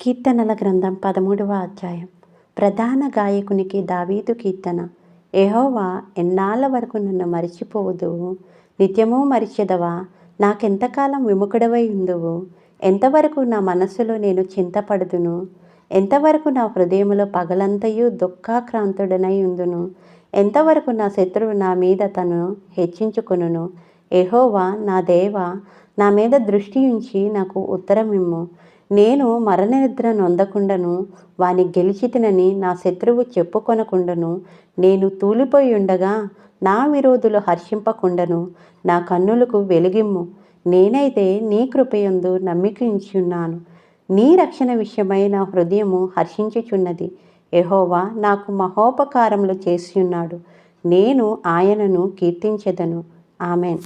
కీర్తనల గ్రంథం పదమూడవ అధ్యాయం. ప్రధాన గాయకునికి దావీదు కీర్తన. ఎహోవా ఎన్నాళ్ళ వరకు నన్ను మరిచిపోదు నిత్యము మరిచెదవా? నాకెంతకాలం విముఖుడవై ఉందువు? ఎంతవరకు నా మనస్సులో నేను చింతపడుదును? ఎంతవరకు నా హృదయములో పగలంతయు దుఃఖాక్రాంతుడనై ఉందును? ఎంతవరకు నా శత్రువు నా మీద తను హెచ్చించుకును ఎహోవా నా దేవ నా మీద దృష్టి ఉంచి నాకు ఉత్తరమిమ్ము. నేను మరణనిద్ర నొందకుండను వాని గెలిచితినని నా శత్రువు చెప్పుకొనకుండను నేను తూలిపోయి ఉండగా నా విరోధులు హర్షింపకుండను నా కన్నులకు వెలిగిమ్ము. నేనైతే నీ కృపయందు నమ్మికించున్నాను. నీ రక్షణ విషయమై నా హృదయము హర్షించుచున్నది. ఎహోవా నాకు మహోపకారములు చేస్తున్నాడు నేను ఆయనను కీర్తించెదను. ఆమెన్.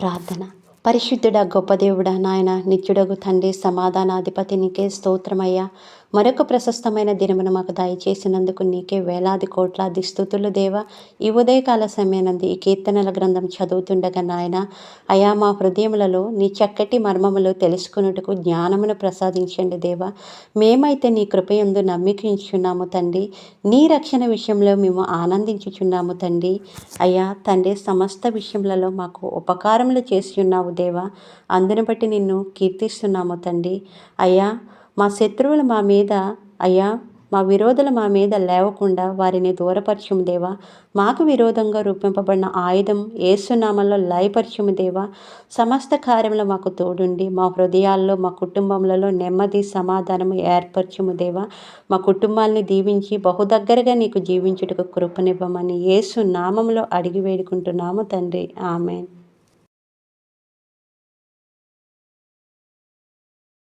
ప్రార్థన. పరిశుద్ధుడ గొప్ప దేవుడా నాయన నిత్యుడగు తండ్రి సమాధానాధిపతి నీకే స్తోత్రమయ్యా. మరొక ప్రశస్తమైన దినమును మాకు దయచేసినందుకు నీకే వేలాది కోట్లాది స్థుతులు దేవ. ఈ ఉదయకాల సమయానందు ఈ కీర్తనల గ్రంథం చదువుతుండగా నాయన అయా మా హృదయములలో నీ చక్కటి మర్మములు తెలుసుకున్నట్టుకు జ్ఞానమును ప్రసాదించండి దేవ. మేమైతే నీ కృపయందు నమ్మికించున్నాము తండ్రి. నీ రక్షణ విషయంలో మేము ఆనందించుచున్నాము తండ్రి. అయ్యా తండ్రి సమస్త విషయములలో మాకు ఉపకారములు చేసి ఉన్నావు దేవా. అందుని బట్టి నిన్ను కీర్తిస్తున్నాము తండ్రి. అయ్యా మా శత్రువులు మా మీద అయ్యా మా విరోధులు మా మీద లేవకుండా వారిని దూరపరచుము దేవా. మాకు విరోధంగా రూపింపబడిన ఆయుధం ఏసునామంలో లయపరచుము దేవా. సమస్త కార్యంలో మాకు తోడుండి మా హృదయాల్లో మా కుటుంబంలో నెమ్మది సమాధానము ఏర్పరచుము దేవా. మా కుటుంబాల్ని దీవించి బహుదగ్గరగా నీకు జీవించుటకు కృపనివ్వమని ఏసు నామంలో అడిగి వేడుకుంటున్నాము తండ్రి. ఆమెన్.